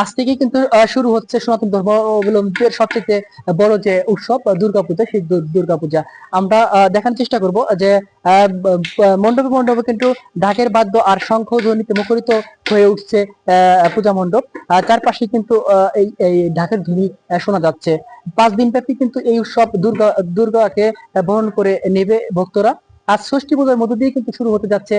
আজ থেকে কিন্তু শুরু হচ্ছে সনাতন ধর্ম অবলম্বীদের সবচেয়ে বড় যে উৎসব দুর্গাপূজা। সেই দুর্গাপূজা আমরা দেখার চেষ্টা করব যে মণ্ডপে মণ্ডপে কিন্তু ঢাকের বাদ্য আর শঙ্খ ধ্বনিতে মুখরিত হয়ে উঠছে পূজা মণ্ডপ। আর চারপাশে কিন্তু এই এই ঢাকের ধ্বনি শোনা যাচ্ছে। পাঁচ দিন ব্যাপী কিন্তু এই উৎসব দুর্গা, দুর্গাকে বরণ করে নেবে ভক্তরা। আজ ষষ্ঠী পূজার মধ্য দিয়ে কিন্তু শুরু হতে যাচ্ছে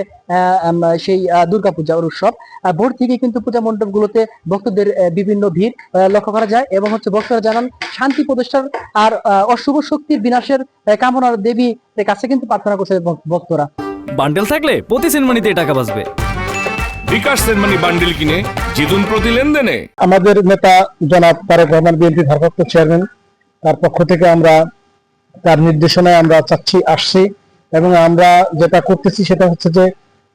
সেই দুর্গাপূজার উৎসব। ভোর থেকে কিন্তু পূজা মণ্ডপগুলোতে ভক্তদের বিভিন্ন ভিড় লক্ষ্য করা যায় এবং হচ্ছে ভক্তরা জানান শান্তি প্রতিষ্ঠার আর অশুভ শক্তির বিনাশের কামনার দেবী কাছে কিন্তু প্রার্থনা করছে ভক্তরা। বান্ডেল থাকলে প্রতি সেনমানিতে টাকা বাঁচবে। বিকাশ সেনমানি বান্ডিল কিনে জিতুন প্রতি লেনদেনে। আমাদের নেতা জনাব তারেক রহমান বিএনপি ভারপ্রাপ্ত চেয়ারম্যান তার পক্ষ থেকে আমরা তার নির্দেশনায় আমরা চাচ্ছি আসছি। এবং আমরা যেটা করতেছি সেটা হচ্ছে যে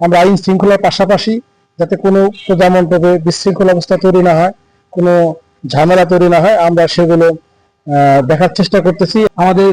আমরা আইন শৃঙ্খলার পাশাপাশি যাতে কোনো পূজা মণ্ডপে বিশৃঙ্খল অবস্থা তৈরি না হয়, কোনো ঝামেলা তৈরি না হয়, আমরা সেগুলো দেখার চেষ্টা করতেছি। আমাদের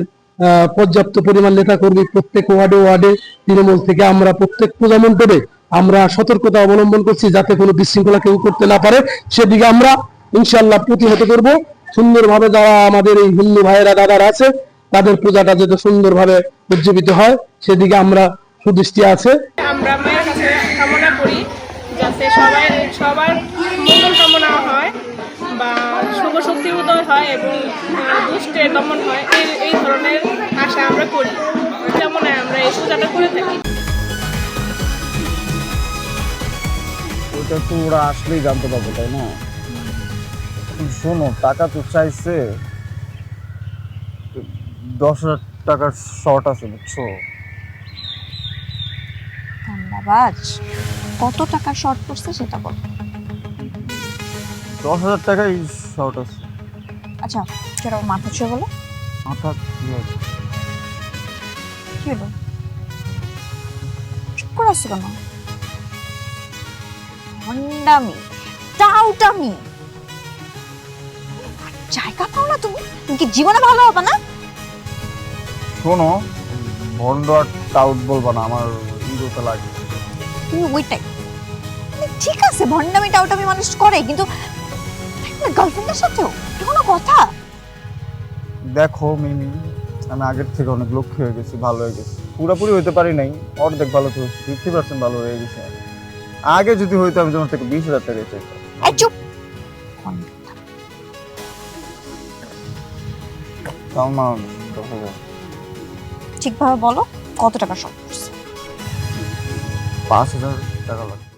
পর্যাপ্ত পরিমাণ নেতা কর্মী প্রত্যেক ওয়ার্ডে ওয়ার্ডে তৃণমূল থেকে আমরা প্রত্যেক পূজা মণ্ডপে আমরা সতর্কতা অবলম্বন করছি যাতে কোনো বিশৃঙ্খলা কেউ করতে না পারে। সেদিকে আমরা ইনশাল্লাহ প্রতিহত করব। সুন্দরভাবে যারা আমাদের এই হিন্দু ভাইয়েরা, দাদারা আছে, তাদের পূজাটা যাতে সুন্দরভাবে উজ্জীবিত হয়। সেদিকে আমরা সুদৃষ্টি আছে। আমরা মায়ের কাছে কামনা করি যাতে সবাই সবার মঙ্গল কামনা হয় বা শুভ শক্তি উদয় হয় এবং দুষ্টের দমন হয়। এই এই ধরনের আশা আমরা করি। যেমন আমরা এই পূজাটা করে থাকি। ওটা তো ওরা আসলেই জানতে পারবে তাই না? শোনো টাকা তো চাইছে। দশ হাজার টাকার শর্ট আছে বুঝছ? ধন্যবাদ কত টাকা শর্ট পড়ছে সেটা বল। দশ হাজার টাকাই শর্ট আছে। আচ্ছা ওর মাথা ছুঁয়ে বলো। মাথা কি হলো? চুপ করে আসছো কেন? হন্ডামি টাউটামি। জায়গা পাও না তুমি? তুমি কি জীবনে ভালো হবে না? শোনো ভন্ড আর টাউট বলব না আমার ইগোতে লাগে। তুমি ওইটাই। মানে ঠিক আছে ভন্ডামি টাউটামি মানুষ করে কিন্তু গার্লফ্রেন্ডের সাথেও এটা কোনো কথা? দেখো মিমি আমি আগের থেকে অনেক লক্ষ্য হয়ে গেছি ভালো হয়ে গেছি। পুরোপুরি হইতে পারি নাই অর্ধেক ভালো তো ফিফটি পার্সেন্ট ভালো হয়ে গেছে। আগে যদি হইতো আমি তোমার থেকে বিশ হাজার টাকা চাইতাম। চুপ! ঠিকভাবে বলো কত টাকা শর্ট পড়ছে পাঁচ হাজার টাকা লাগবে